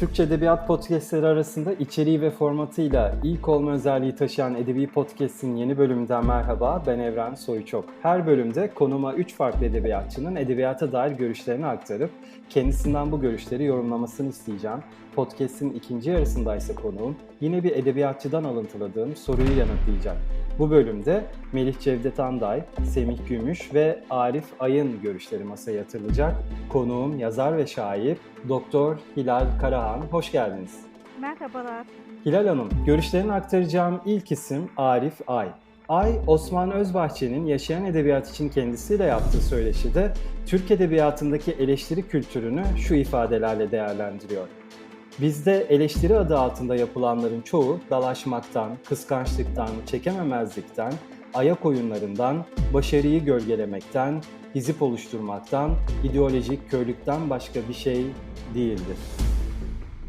Türkçe Edebiyat Podcastleri arasında içeriği ve formatıyla ilk olma özelliği taşıyan Edebi Podcast'in yeni bölümünden merhaba. Ben Evren Soyçok. Her bölümde konuma 3 farklı edebiyatçının edebiyata dair görüşlerini aktarıp kendisinden bu görüşleri yorumlamasını isteyeceğim. Podcast'in ikinci yarısında ise konuğum yine bir edebiyatçıdan alıntıladığım soruyu yanıtlayacak. Bu bölümde Melih Cevdet Anday, Semih Gümüş ve Arif Ay'ın görüşleri masaya yatırılacak. Konuğum yazar ve şair Doktor Hilal Karahan. Hoş geldiniz. Merhabalar. Hilal Hanım, görüşlerini aktaracağım ilk isim Arif Ay. Ay, Osman Özbahçe'nin yaşayan edebiyat için kendisiyle yaptığı söyleşide Türk edebiyatındaki eleştiri kültürünü şu ifadelerle değerlendiriyor. Bizde eleştiri adı altında yapılanların çoğu dalaşmaktan, kıskançlıktan, çekememezlikten, ayak oyunlarından, başarıyı gölgelemekten, hizip oluşturmaktan, ideolojik körlükten başka bir şey değildir.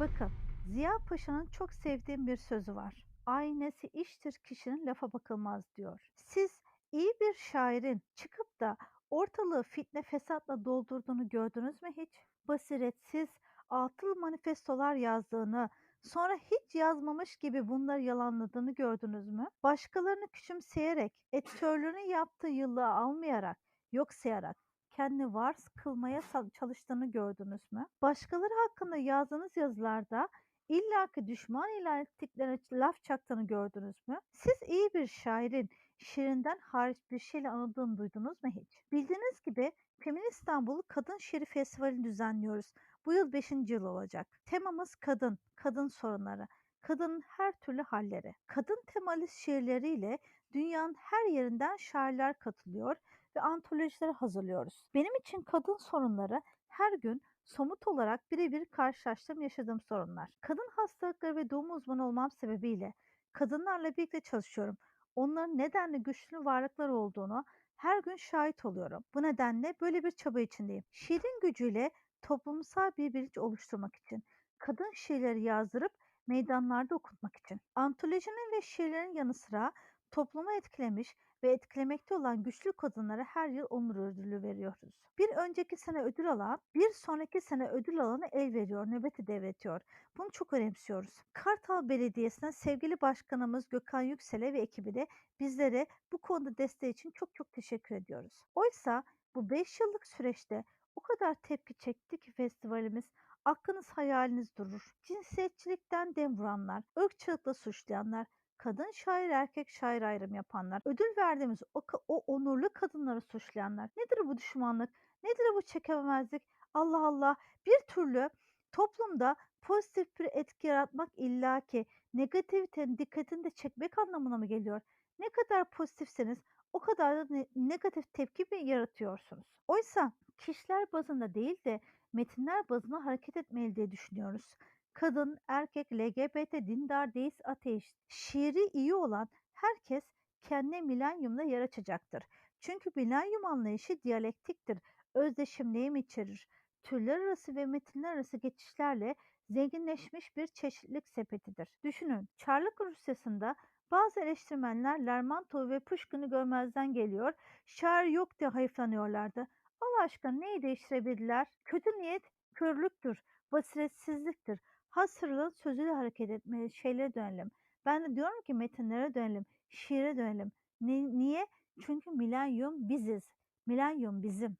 Bakın, Ziya Paşa'nın çok sevdiğim bir sözü var. Aynesi iştir kişinin lafa bakılmaz diyor. Siz iyi bir şairin çıkıp da ortalığı fitne fesatla doldurduğunu gördünüz mü hiç? Basiretsiz, atıl manifestolar yazdığını, sonra hiç yazmamış gibi bunları yalanladığını gördünüz mü? Başkalarını küçümseyerek, editörlüğünü yaptığı yıllığı almayarak, yok sayarak, kendini var kılmaya çalıştığını gördünüz mü? Başkaları hakkında yazdığınız yazılarda illaki düşman ilan ettiklerine laf çaktığını gördünüz mü? Siz iyi bir şairin şiirinden hariç bir şeyle anıldığını duydunuz mu hiç? Bildiğiniz gibi Feminist İstanbul Kadın Şiiri Festivali'ni düzenliyoruz. Bu yıl 5. yıl olacak. Temamız kadın, kadın sorunları, kadının her türlü halleri. Kadın temalı şiirleriyle dünyanın her yerinden şairler katılıyor ve antolojileri hazırlıyoruz. Benim için kadın sorunları her gün somut olarak birebir karşılaştığım yaşadığım sorunlar. Kadın hastalıkları ve doğum uzmanı olmam sebebiyle kadınlarla birlikte çalışıyorum. Onların nedenle güçlü varlıklar olduğunu her gün şahit oluyorum. Bu nedenle böyle bir çaba içindeyim. Şiirin gücüyle toplumsal bir bilinç oluşturmak için, kadın şiirleri yazdırıp meydanlarda okutmak için. Antolojinin ve şiirlerin yanı sıra toplumu etkilemiş ve etkilemekte olan güçlü kadınlara her yıl onur ödülü veriyoruz. Bir önceki sene ödül alan, bir sonraki sene ödül alanı el veriyor, nöbeti devretiyor. Bunu çok önemsiyoruz. Kartal Belediyesi'ne sevgili başkanımız Gökhan Yüksel'e ve ekibine bizlere bu konuda desteği için çok çok teşekkür ediyoruz. Oysa bu 5 yıllık süreçte o kadar tepki çekti ki festivalimiz aklınız hayaliniz durur. Cinsiyetçilikten dem vuranlar, ırkçılıkla suçlayanlar, kadın şair erkek şair ayrım yapanlar, ödül verdiğimiz o, o onurlu kadınları suçlayanlar. Nedir bu düşmanlık? Nedir bu çekememezlik? Allah Allah bir türlü toplumda pozitif bir etki yaratmak illaki negativitenin dikkatini de çekmek anlamına mı geliyor? Ne kadar pozitifseniz o kadar da ne- negatif tepki mi yaratıyorsunuz? Oysa kişiler bazında değil de metinler bazında hareket etmeli diye düşünüyoruz kadın, erkek, LGBT, dindar, deist, ateist, şiiri iyi olan herkes kendine milenyumda yer açacaktır. Çünkü milenyum anlayışı diyalektiktir, özdeşimliğim içerir. Türler arası ve metinler arası geçişlerle zenginleşmiş bir çeşitlilik sepetidir. Düşünün, Çarlık Rusyası'nda bazı eleştirmenler Lermontov ve Pushkin'i görmezden geliyor, şair yok diye hayıflanıyorlardı. Allah aşkına neyi değiştirebilirler? Kötü niyet körlüktür, basiretsizliktir hasırla sözüyle hareket etmeli, şeylere dönelim. Ben de diyorum ki metinlere dönelim, şiire dönelim. Ni- niye? Çünkü milenyum biziz. Milenyum bizim.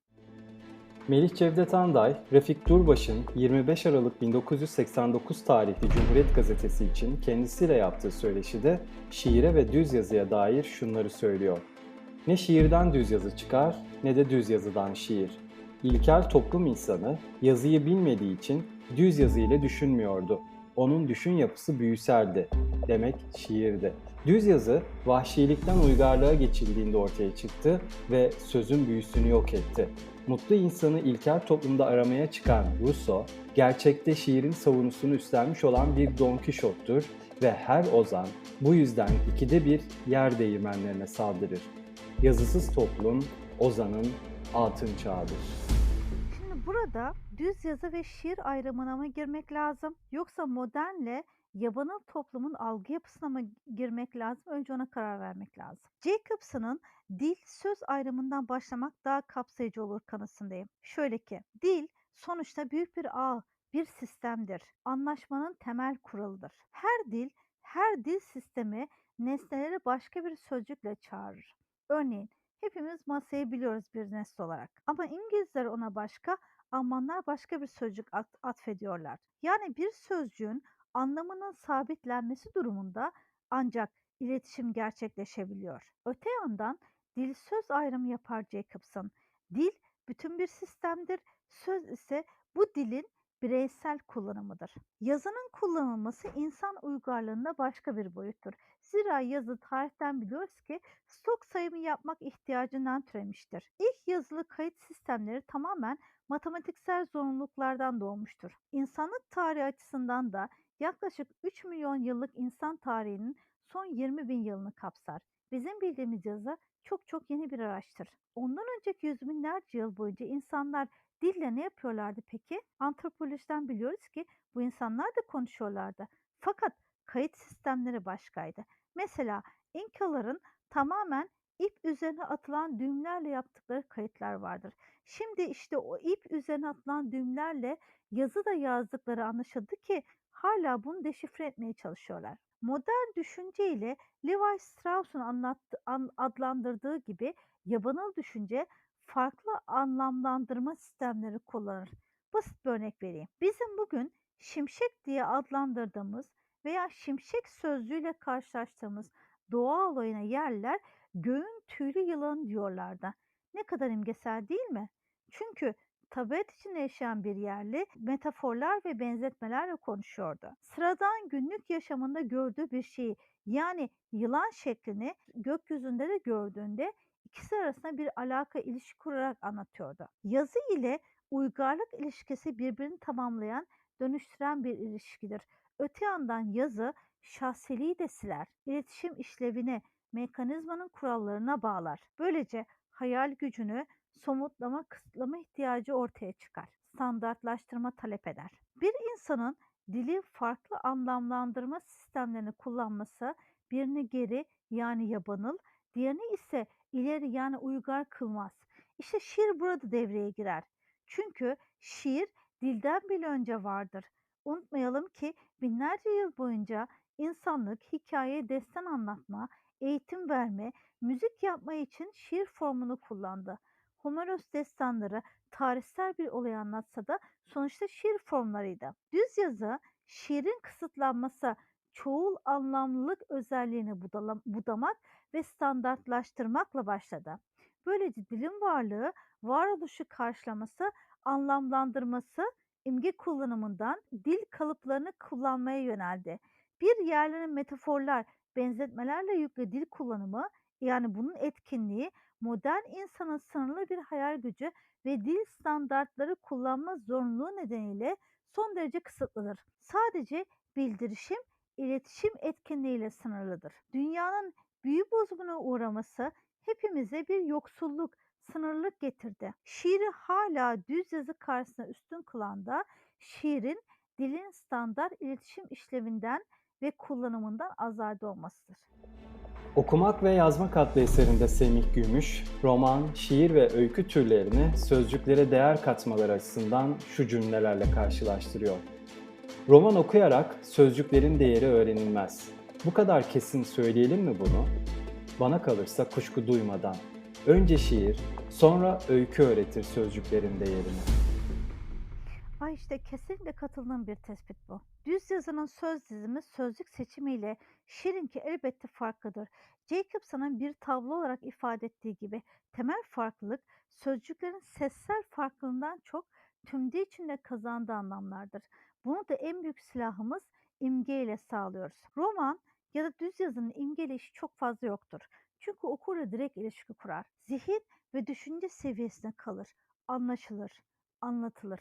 Melih Cevdet Anday, Refik Durbaş'ın 25 Aralık 1989 tarihli Cumhuriyet Gazetesi için kendisiyle yaptığı söyleşide şiire ve düz yazıya dair şunları söylüyor. Ne şiirden düz yazı çıkar ne de düz yazıdan şiir. İlkel toplum insanı yazıyı bilmediği için düz yazı ile düşünmüyordu. Onun düşün yapısı büyüseldi. Demek şiirdi. Düz yazı vahşilikten uygarlığa geçildiğinde ortaya çıktı ve sözün büyüsünü yok etti. Mutlu insanı ilkel toplumda aramaya çıkan Rousseau, gerçekte şiirin savunusunu üstlenmiş olan bir Don Quixote'dur ve her ozan bu yüzden ikide bir yer değirmenlerine saldırır. Yazısız toplum ozanın altın çağıdır. Şimdi burada düz yazı ve şiir ayrımına mı girmek lazım? Yoksa modernle yabanıl toplumun algı yapısına mı girmek lazım? Önce ona karar vermek lazım. Jacobson'ın dil söz ayrımından başlamak daha kapsayıcı olur kanısındayım. Şöyle ki, dil sonuçta büyük bir ağ, bir sistemdir. Anlaşmanın temel kuralıdır. Her dil, her dil sistemi nesneleri başka bir sözcükle çağırır. Örneğin hepimiz masayı biliyoruz bir nesne olarak. Ama İngilizler ona başka, Almanlar başka bir sözcük at- atfediyorlar. Yani bir sözcüğün anlamının sabitlenmesi durumunda ancak iletişim gerçekleşebiliyor. Öte yandan dil söz ayrımı yapar Jacobson. Dil bütün bir sistemdir, söz ise bu dilin bireysel kullanımıdır. Yazının kullanılması insan uygarlığında başka bir boyuttur. Zira yazı tarihten biliyoruz ki stok sayımı yapmak ihtiyacından türemiştir. İlk yazılı kayıt sistemleri tamamen matematiksel zorunluluklardan doğmuştur. İnsanlık tarihi açısından da yaklaşık 3 milyon yıllık insan tarihinin son 20 bin yılını kapsar. Bizim bildiğimiz yazı çok çok yeni bir araçtır. Ondan önceki yüz binlerce yıl boyunca insanlar dille ne yapıyorlardı peki? Antropolojiden biliyoruz ki bu insanlar da konuşuyorlardı. Fakat kayıt sistemleri başkaydı. Mesela İnkaların tamamen ip üzerine atılan düğümlerle yaptıkları kayıtlar vardır. Şimdi işte o ip üzerine atılan düğümlerle yazı da yazdıkları anlaşıldı ki hala bunu deşifre etmeye çalışıyorlar. Modern düşünce ile Levi Strauss'un anlattı, an- adlandırdığı gibi yabanıl düşünce farklı anlamlandırma sistemleri kullanır. Basit bir örnek vereyim. Bizim bugün şimşek diye adlandırdığımız veya şimşek sözcüğüyle karşılaştığımız doğa olayına yerler göğün tüylü yılan diyorlardı. Ne kadar imgesel değil mi? Çünkü tabiat içinde yaşayan bir yerli metaforlar ve benzetmelerle konuşuyordu. Sıradan günlük yaşamında gördüğü bir şeyi yani yılan şeklini gökyüzünde de gördüğünde ikisi arasında bir alaka ilişki kurarak anlatıyordu. Yazı ile uygarlık ilişkisi birbirini tamamlayan, dönüştüren bir ilişkidir. Öte yandan yazı şahsiliği de siler, iletişim işlevini mekanizmanın kurallarına bağlar. Böylece hayal gücünü somutlama, kısıtlama ihtiyacı ortaya çıkar. Standartlaştırma talep eder. Bir insanın dili farklı anlamlandırma sistemlerini kullanması birini geri yani yabanıl, diğerini ise ileri yani uygar kılmaz. İşte şiir burada devreye girer. Çünkü şiir dilden bile önce vardır. Unutmayalım ki binlerce yıl boyunca insanlık hikaye, destan anlatma, eğitim verme, müzik yapma için şiir formunu kullandı. Homeros destanları tarihsel bir olayı anlatsa da sonuçta şiir formlarıydı. Düz yazı şiirin kısıtlanması, çoğul anlamlılık özelliğini budamak ve standartlaştırmakla başladı. Böylece dilin varlığı, varoluşu karşılaması, anlamlandırması, imge kullanımından dil kalıplarını kullanmaya yöneldi. Bir yerlerin metaforlar, benzetmelerle yüklü dil kullanımı yani bunun etkinliği modern insanın sınırlı bir hayal gücü ve dil standartları kullanma zorunluluğu nedeniyle son derece kısıtlıdır. Sadece bildirişim, iletişim etkinliğiyle sınırlıdır. Dünyanın büyü bozumuna uğraması hepimize bir yoksulluk, sınırlılık getirdi. Şiiri hala düz yazı karşısında üstün kılan da şiirin dilin standart iletişim işlevinden ve kullanımından azade olmasıdır. Okumak ve Yazmak adlı eserinde Semih Gümüş, roman, şiir ve öykü türlerini sözcüklere değer katmaları açısından şu cümlelerle karşılaştırıyor. Roman okuyarak sözcüklerin değeri öğrenilmez. Bu kadar kesin söyleyelim mi bunu? Bana kalırsa kuşku duymadan. Önce şiir, sonra öykü öğretir sözcüklerin değerini. Ay işte kesinlikle katıldığım bir tespit bu. Düz yazının söz dizimi sözcük seçimiyle şiirinki elbette farklıdır. Jacobson'ın bir tablo olarak ifade ettiği gibi temel farklılık sözcüklerin sessel farklılığından çok tümde içinde kazandığı anlamlardır. Bunu da en büyük silahımız imge ile sağlıyoruz. Roman ya da düz yazının imgeyle işi çok fazla yoktur. Çünkü okurla direkt ilişki kurar. Zihin ve düşünce seviyesine kalır, anlaşılır, anlatılır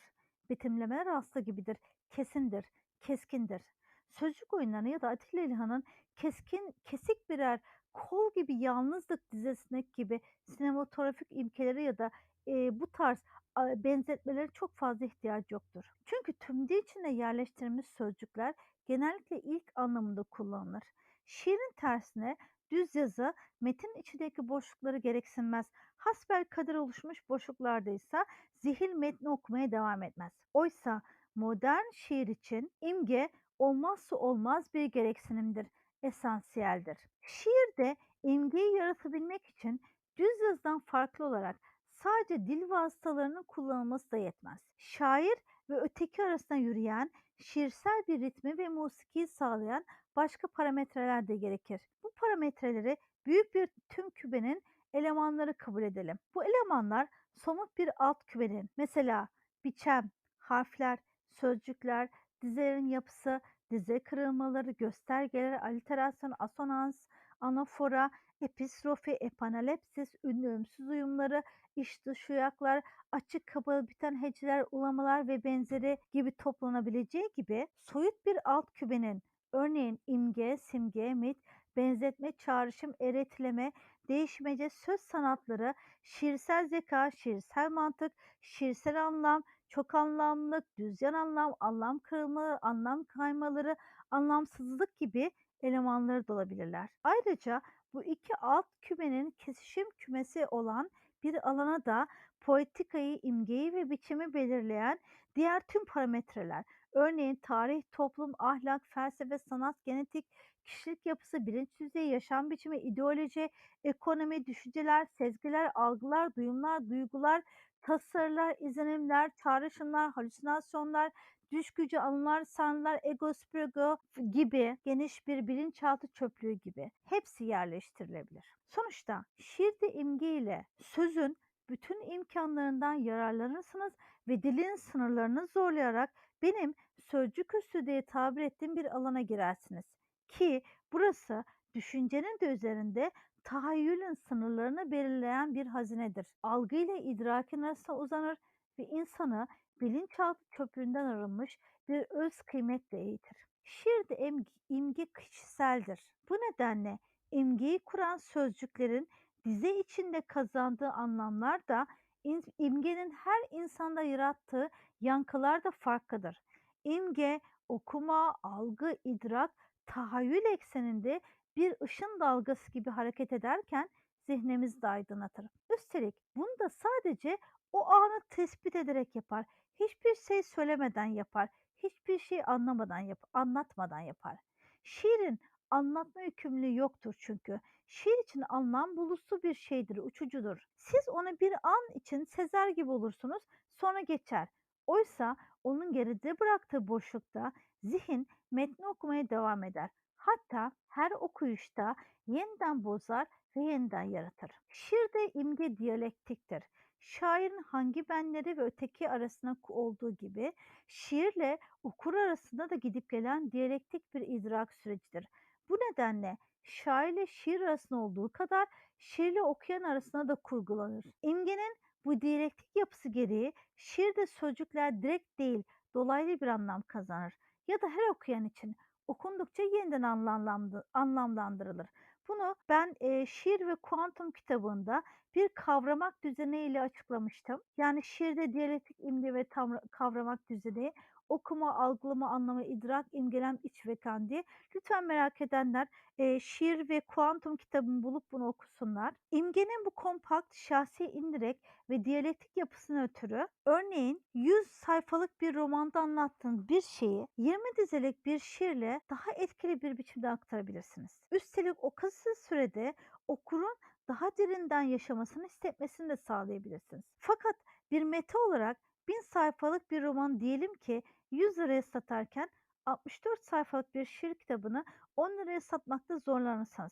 betimlemeler aslı gibidir, kesindir, keskindir. Sözcük oyunlarını ya da Atilla İlhan'ın keskin, kesik birer kol gibi yalnızlık dizesindeki gibi sinematografik imkeleri ya da e, bu tarz benzetmeleri çok fazla ihtiyacı yoktur. Çünkü tümde içinde yerleştirilmiş sözcükler genellikle ilk anlamında kullanılır. Şiirin tersine Düz yazı metin içindeki boşlukları gereksinmez. Hasbelkader oluşmuş boşluklarda ise zihin metni okumaya devam etmez. Oysa modern şiir için imge olmazsa olmaz bir gereksinimdir, esansiyeldir. Şiirde imgeyi yaratabilmek için düz yazıdan farklı olarak sadece dil vasıtalarının kullanılması da yetmez. Şair ve öteki arasında yürüyen, şiirsel bir ritmi ve musikiyi sağlayan başka parametreler de gerekir. Bu parametreleri büyük bir tüm kümenin elemanları kabul edelim. Bu elemanlar somut bir alt kümenin mesela biçem, harfler, sözcükler, dizelerin yapısı, dize kırılmaları, göstergeler, aliterasyon, asonans, anafora, epistrofi, epanalepsis, ünlü uyumları, iç dış uyaklar, açık kapalı biten heceler, ulamalar ve benzeri gibi toplanabileceği gibi soyut bir alt kümenin örneğin imge, simge, mit, benzetme, çağrışım, eretileme, değişmece, söz sanatları, şiirsel zeka, şiirsel mantık, şiirsel anlam, çok anlamlık, düzyan anlam, anlam kırılmaları, anlam kaymaları, anlamsızlık gibi elemanları da olabilirler. Ayrıca bu iki alt kümenin kesişim kümesi olan bir alana da poetikayı, imgeyi ve biçimi belirleyen diğer tüm parametreler, örneğin tarih, toplum, ahlak, felsefe, sanat, genetik, kişilik yapısı, bilinç düzeyi, yaşam biçimi, ideoloji, ekonomi, düşünceler, sezgiler, algılar, duyumlar, duygular, tasarılar, izlenimler, çağrışımlar, halüsinasyonlar, düş gücü, anılar, sanrılar, ego, spirgo gibi geniş bir bilinçaltı çöplüğü gibi hepsi yerleştirilebilir. Sonuçta şiirde imge ile sözün bütün imkanlarından yararlanırsınız ve dilin sınırlarını zorlayarak benim sözcük üstü diye tabir ettiğim bir alana girersiniz. Ki burası düşüncenin de üzerinde tahayyülün sınırlarını belirleyen bir hazinedir. Algı ile idrakin arasında uzanır ve insanı bilinçaltı çöplüğünden arınmış bir öz kıymetle eğitir. Şiirde em- imge kişiseldir. Bu nedenle imgeyi kuran sözcüklerin dize içinde kazandığı anlamlar da in- imgenin her insanda yarattığı yankılar da farklıdır. İmge, okuma, algı, idrak, tahayyül ekseninde bir ışın dalgası gibi hareket ederken zihnimizi de aydınlatır. Üstelik bunu da sadece o anı tespit ederek yapar. Hiçbir şey söylemeden yapar. Hiçbir şey anlamadan yap anlatmadan yapar. Şiirin anlatma yükümlülüğü yoktur çünkü. Şiir için anlam bulusu bir şeydir, uçucudur. Siz onu bir an için sezer gibi olursunuz, sonra geçer. Oysa onun geride bıraktığı boşlukta zihin metni okumaya devam eder. Hatta her okuyuşta yeniden bozar ve yeniden yaratır. Şiirde imge diyalektiktir. Şairin hangi benleri ve öteki arasında olduğu gibi şiirle okur arasında da gidip gelen diyalektik bir idrak sürecidir. Bu nedenle şairle şiir arasında olduğu kadar şiirle okuyan arasında da kurgulanır. İmgenin bu diyalektik yapısı gereği şiirde sözcükler direkt değil dolaylı bir anlam kazanır ya da her okuyan için okundukça yeniden anlamlandı- anlamlandırılır. Bunu ben e, Şiir ve Kuantum kitabında bir kavramak düzeniyle açıklamıştım. Yani şiirde diyalektik imge ve tam, kavramak düzeni, okuma, algılama, anlama, idrak, imgelem, iç ve kan. Lütfen merak edenler e, Şiir ve Kuantum kitabını bulup bunu okusunlar. İmgenin bu kompakt, şahsi indirek ve diyalektik yapısına ötürü örneğin 100 sayfalık bir romanda anlattığınız bir şeyi 20 dizelik bir şiirle daha etkili bir biçimde aktarabilirsiniz. Üstelik o kısa sürede okurun daha derinden yaşamasını hissetmesini de sağlayabilirsiniz. Fakat bir meta olarak 1000 sayfalık bir roman diyelim ki 100 liraya satarken 64 sayfalık bir şiir kitabını 10 liraya satmakta zorlanırsanız.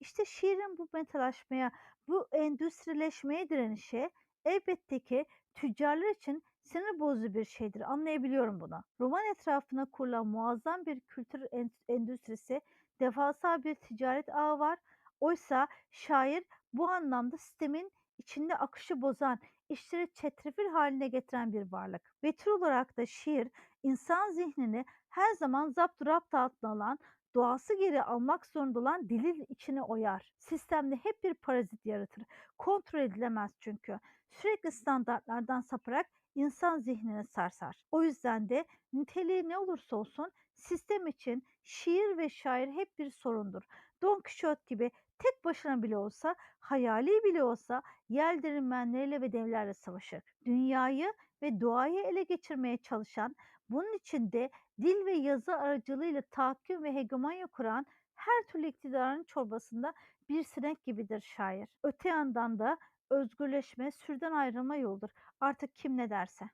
İşte şiirin bu metalaşmaya, bu endüstrileşmeye direnişi elbette ki tüccarlar için sinir bozucu bir şeydir. Anlayabiliyorum bunu. Roman etrafına kurulan muazzam bir kültür endüstrisi, devasa bir ticaret ağı var. Oysa şair bu anlamda sistemin içinde akışı bozan, işleri çetrefil haline getiren bir varlık. Ve tür olarak da şiir insan zihnini her zaman zapt rapt altına alan, doğası geri almak zorunda olan dilin içine oyar. Sistemde hep bir parazit yaratır. Kontrol edilemez çünkü. Sürekli standartlardan saparak insan zihnini sarsar. O yüzden de niteliği ne olursa olsun sistem için şiir ve şair hep bir sorundur. Don Quixote gibi tek başına bile olsa, hayali bile olsa yer derinmenleriyle ve devlerle savaşır. Dünyayı ve doğayı ele geçirmeye çalışan, bunun için de dil ve yazı aracılığıyla tahakküm ve hegemonya kuran her türlü iktidarın çorbasında bir sinek gibidir şair. Öte yandan da özgürleşme, sürden ayrılma yoldur. Artık kim ne derse.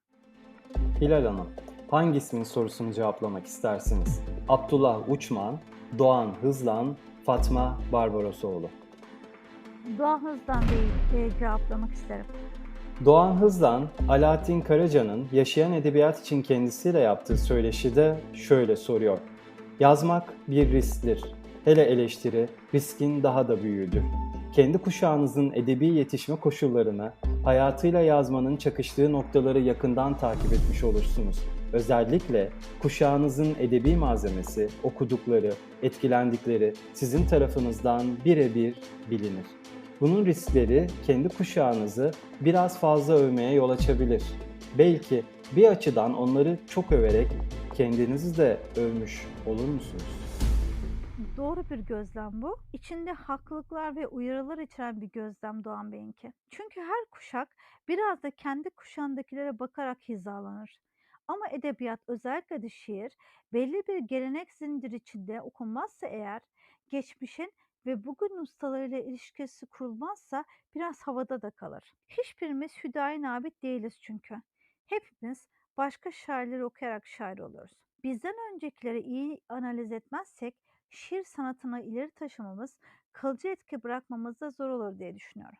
Hilal Hanım, hangisinin sorusunu cevaplamak istersiniz? Abdullah Uçman, Doğan Hızlan, Fatma Barbarosoğlu. Doğan Hız'dan değil e, cevaplamak isterim. Doğan Hızlan, Alaaddin Karaca'nın yaşayan edebiyat için kendisiyle yaptığı söyleşide şöyle soruyor. Yazmak bir risktir. Hele eleştiri riskin daha da büyüğüdür. Kendi kuşağınızın edebi yetişme koşullarını, hayatıyla yazmanın çakıştığı noktaları yakından takip etmiş olursunuz. Özellikle kuşağınızın edebi malzemesi, okudukları, etkilendikleri sizin tarafınızdan birebir bilinir. Bunun riskleri kendi kuşağınızı biraz fazla övmeye yol açabilir. Belki bir açıdan onları çok överek kendinizi de övmüş olur musunuz? Doğru bir gözlem bu. İçinde haklılıklar ve uyarılar içeren bir gözlem Doğan Bey'inki. Çünkü her kuşak biraz da kendi kuşağındakilere bakarak hizalanır. Ama edebiyat özellikle de şiir belli bir gelenek zinciri içinde okunmazsa eğer geçmişin ve bugün ustalarıyla ilişkisi kurulmazsa biraz havada da kalır. Hiçbirimiz Hüdayi Nabit değiliz çünkü. Hepimiz başka şairleri okuyarak şair oluyoruz. Bizden öncekileri iyi analiz etmezsek şiir sanatını ileri taşımamız, kalıcı etki bırakmamız da zor olur diye düşünüyorum.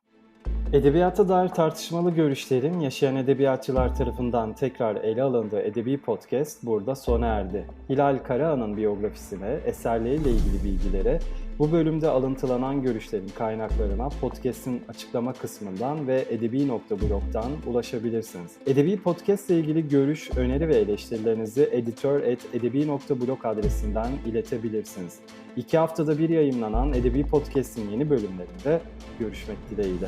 Edebiyata dair tartışmalı görüşlerin yaşayan edebiyatçılar tarafından tekrar ele alındığı edebi podcast burada sona erdi. Hilal Karahan'ın biyografisine, eserleriyle ilgili bilgilere, bu bölümde alıntılanan görüşlerin kaynaklarına podcast'in açıklama kısmından ve edebi.blog'dan ulaşabilirsiniz. Edebi podcast ile ilgili görüş, öneri ve eleştirilerinizi editor.edebi.blog adresinden iletebilirsiniz. İki haftada bir yayınlanan Edebi Podcast'in yeni bölümlerinde görüşmek dileğiyle.